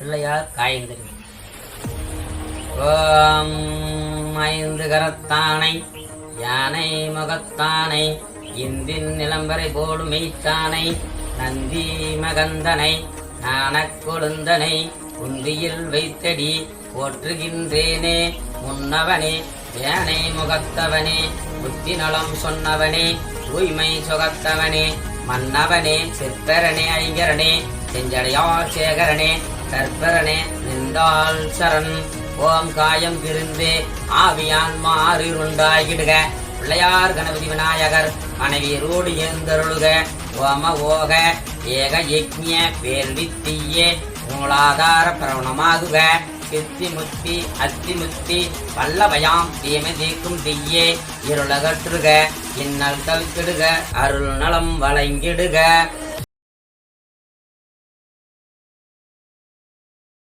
பிள்ளையார் காயந்திரி ஓம் ஐந்து கரத்தானை யானை முகத்தானை இந்தின் நிலம்பரை போடும் மெய்த்தானை நந்தி மகந்தனை நாணக் கொழுந்தனை குந்தியில் வைத்தடி போற்றுகின்றேனே முன்னவனே யானை முகத்தவனே புத்தி நலம் சொன்னவனே தூய்மை சுகத்தவனே மன்னவனே சித்தரனே ஐங்கரனே செஞ்சடையார் சேகரனே கற்பரனே நின்றால் சரண். ஓம் காயம் விருந்து ஆவியான் மாறிருண்டாகிடுக. பிள்ளையார் கணபதி விநாயகர் மனைவியரோடு எழுந்தருளுக. ஓம ஓக ஏக யக்ஞ வேள்வி தீய மூலாதார பிரவணமாகுக. சித்தி முத்தி அத்தி முத்தி பல்லவயாம் தீமை தீக்கும் தீயே இருளகற்றுக. இன்னல் தவித்திடுக அருள் நலம் வழங்கிடுக.